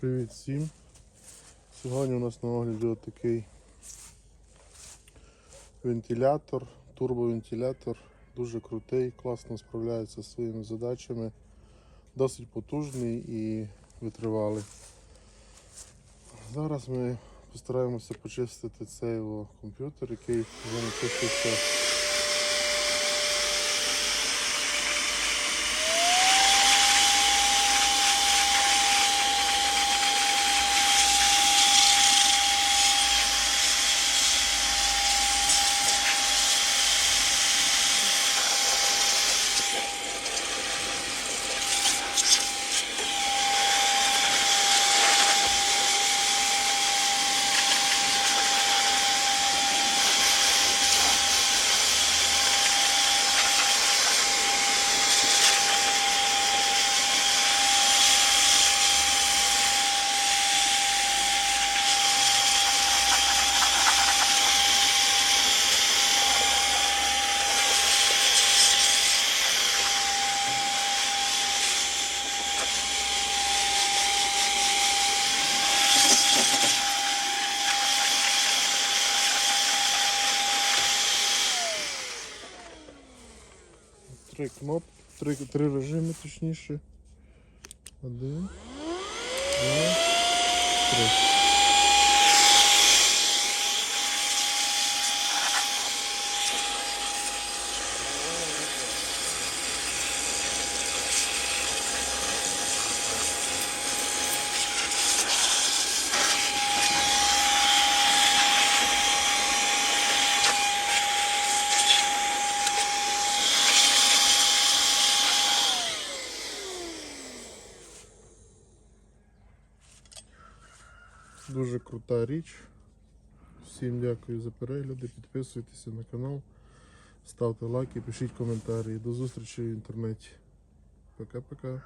Привіт всім. Сьогодні у нас на огляді отакий вентилятор, турбовентилятор, дуже крутий, класно справляється зі своїми задачами, досить потужний і витривалий. Зараз ми постараємося почистити цей о, комп'ютер, який вже не Три кнопки, три, три режими точніше. Один. Два. Три. Дуже крута річ. Всім дякую за перегляди. Підписуйтеся на канал, ставте лайки, пишіть коментарі. До зустрічі в інтернеті. Пока-пока.